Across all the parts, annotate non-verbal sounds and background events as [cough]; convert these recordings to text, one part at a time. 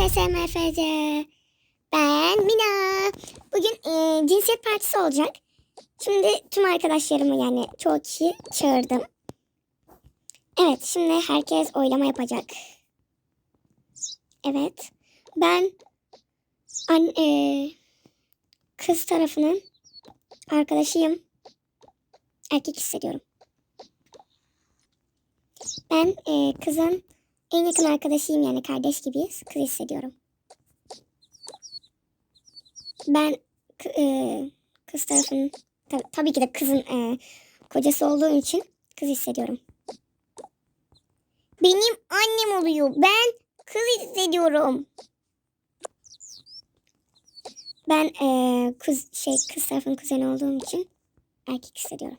TSMFC. Ben Mina. Bugün e, cinsiyet partisi olacak. Şimdi tüm arkadaşlarımı yani çoğu kişi çağırdım. Evet şimdi herkes oylama yapacak. Evet. Ben an, e, kız tarafının arkadaşıyım. Erkek hissediyorum. Ben e, kızın en yakın arkadaşıyım yani kardeş gibiyiz. Kız hissediyorum. Ben e, kız tarafının tab- tabii ki de kızın e, kocası olduğum için kız hissediyorum. Benim annem oluyor. Ben kız hissediyorum. Ben e, kız şey kız tarafının kuzeni olduğum için erkek hissediyorum.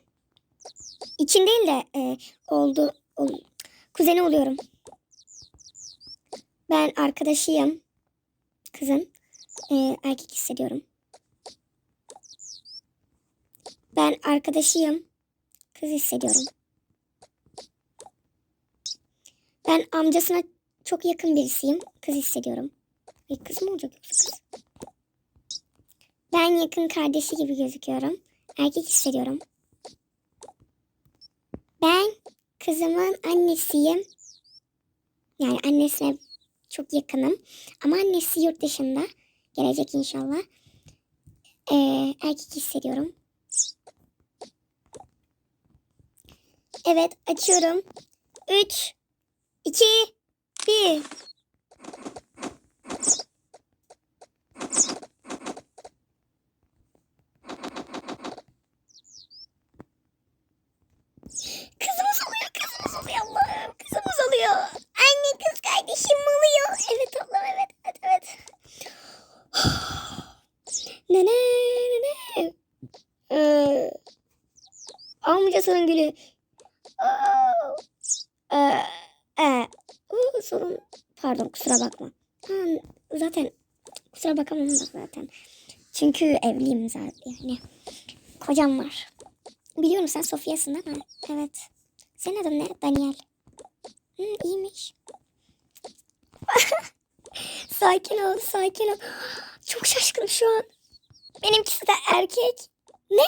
İçin değil de e, oldu ol- kuzeni oluyorum. Ben arkadaşıyım. Kızın. Ee, erkek hissediyorum. Ben arkadaşıyım. Kız hissediyorum. Ben amcasına çok yakın birisiyim. Kız hissediyorum. Ay, kız mı olacak yoksa kız? Ben yakın kardeşi gibi gözüküyorum. Erkek hissediyorum. Ben kızımın annesiyim. Yani annesine çok yakınım. Ama annesi yurt dışında. Gelecek inşallah. Ee, erkek hissediyorum. Evet açıyorum. 3, 2, 1. Kızımız oluyor, kızımız oluyor Allah'ım. Kızımız oluyor. Anne kız kardeşim oluyor. Evet Allah'ım evet, evet, evet. ne ne ne ne. Ee, amcasının gülü. Aa, Ee, e, sorun. Pardon kusura bakma. Ha, zaten kusura bakamam zaten. Çünkü evliyim zaten yani. Kocam var. Biliyorum sen Sofya'sın değil mi? Evet. Senin adın ne? Daniel. Hı, iyiymiş. [laughs] sakin ol, sakin ol. Çok şaşkınım şu an. Benimkisi de erkek. Ne?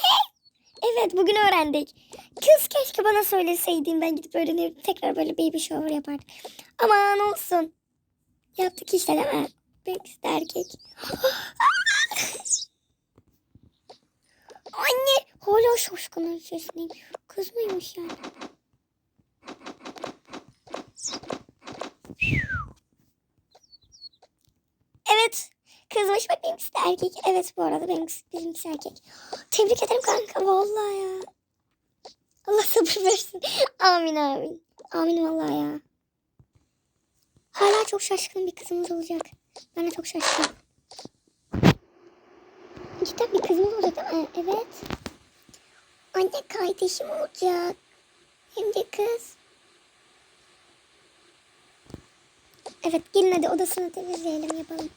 Evet bugün öğrendik. Kız keşke bana söyleseydin. Ben gidip öğrenip tekrar böyle baby shower yapardık. Aman olsun. Yaptık işte değil mi? Benimkisi de erkek. [gasps] Anne hala şaşkınım sesindeyim. Kız mıymış yani? Evet. Kızmış bak benimkisi de erkek. Evet bu arada benimkisi, benimkisi erkek. Tebrik ederim kanka vallahi ya. Allah sabır versin. Amin amin. Amin vallahi ya. Hala çok şaşkın bir kızımız olacak. Ben de çok şaşkınım. Cidden bir kızımız olacak mi? Evet. Anne kardeşim olacak. Hem de kız. Evet gelin hadi odasını temizleyelim yapalım.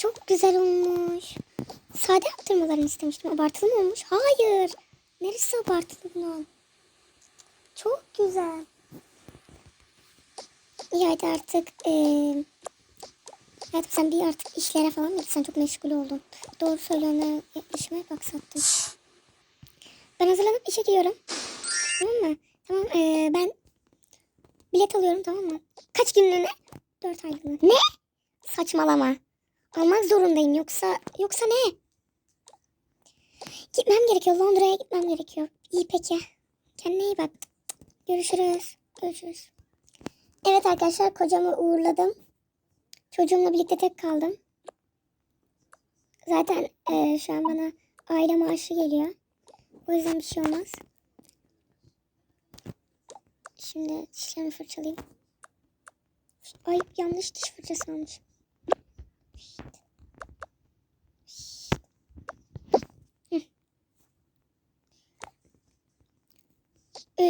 Çok güzel olmuş. Sade yaptırmalarını istemiştim. Abartılı mı olmuş? Hayır. Neresi abartılı bunun? Çok güzel. İyi hadi artık. Eee Evet sen bir artık işlere falan mı Sen çok meşgul oldun. Doğru söylüyorsun. ha. İşime bak sattın. Ben hazırlanıp işe gidiyorum. Tamam mı? Tamam ee, ben bilet alıyorum tamam mı? Kaç günlüğüne? Dört aylığına. Ne? Saçmalama. Almak zorundayım yoksa yoksa ne? Gitmem gerekiyor. Londra'ya gitmem gerekiyor. İyi peki. Kendine iyi bak. Görüşürüz. Görüşürüz. Evet arkadaşlar kocamı uğurladım. Çocuğumla birlikte tek kaldım. Zaten eee, şu an bana aile maaşı geliyor. O yüzden bir şey olmaz. Şimdi dişlerimi fırçalayayım. Ay yanlış diş fırçası almışım.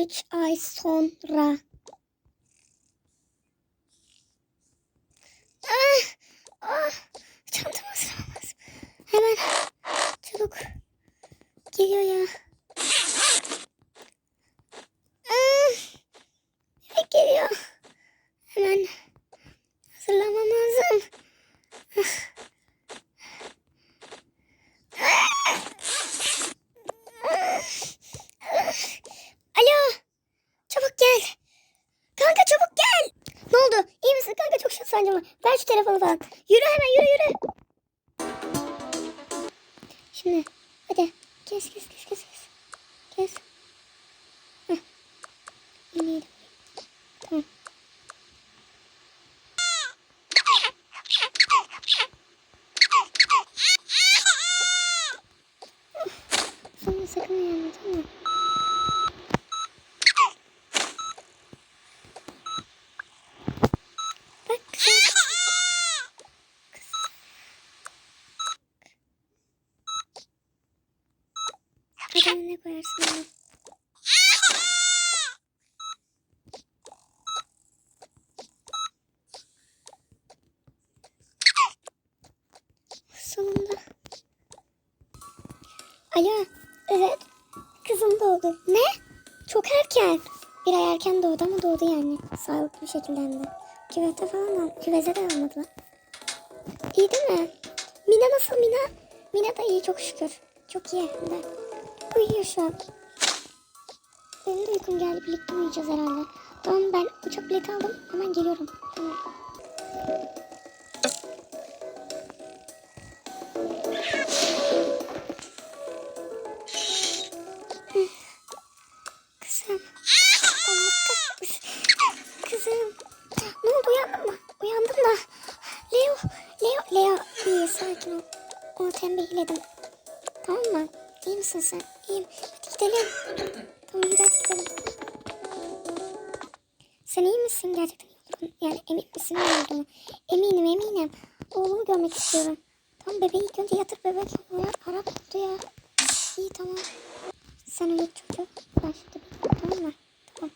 3 ay sonra. Ah, ah, çantamı ısıramaz. Hemen çabuk geliyor ya. Sancımı. Ver şu telefonu falan. Yürü hemen yürü yürü. Şimdi hadi kes kes kes kes kes. Kes. Heh. Yemeği de Tamam. Sonra sakın uyanma tamam mı? Bak güzel. Adını ne koyarsın ona? Sonunda. Alo. Evet. Kızım doğdu. Ne? Çok erken. Bir ay erken doğdu ama doğdu yani. Sağlıklı bir şekilde hem de. Küvete falan al. Küveze de almadılar. İyi değil mi? Mina nasıl Mina? Mina da iyi çok şükür. Çok iyi hem de. Uyuyor şu an. Benim de uykum geldi. Birlikte uyuyacağız herhalde. Tamam ben uçak bileti aldım. Hemen geliyorum. Tamam. Tembihledim. Tamam mı? İyi misin sen? İyiyim. Hadi gidelim. Tamam hadi gidelim. Sen iyi misin gerçekten? Yani emin misin iyi olduğunu? Eminim eminim. Oğlumu görmek istiyorum. Tamam bebeği ilk önce yatır bebek. Uyan. Harap oldu ya. İyi tamam. Sen uyut çocuğu. Ben şurada bekliyorum tamam mı? Tamam.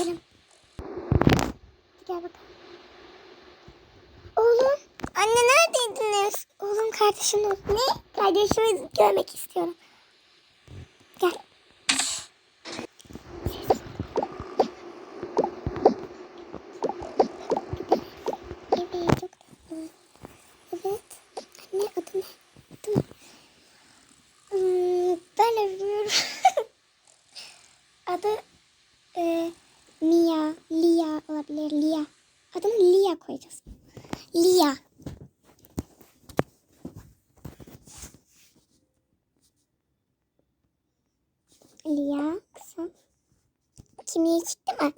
Gidelim. Gel bakalım. Oğlum. Anne neredeydiniz? Oğlum kardeşim oldu. Ne? Kardeşimi görmek istiyorum. Gel. Evet. Anne adı ne? Adı ne? Hmm, ben de bilmiyorum. [laughs] adı e, Mia, Lia olabilir. Lia. Adını Lia koyacağız. Lia. Lia kızım. Kimliği çıktı mı?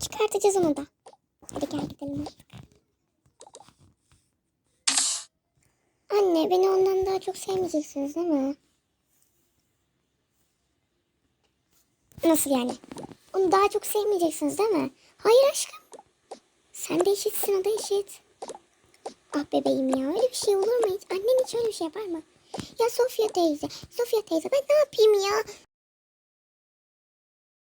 Çıkartacağız onu da. Hadi gel gidelim. Anne beni ondan daha çok sevmeyeceksiniz değil mi? Nasıl yani? Onu daha çok sevmeyeceksiniz değil mi? Hayır aşkım. Sen de eşitsin o da eşit. Ah bebeğim ya öyle bir şey olur mu hiç? Annem hiç öyle bir şey yapar mı? Ya Sofya teyze, Sofya teyze ben ne yapayım ya?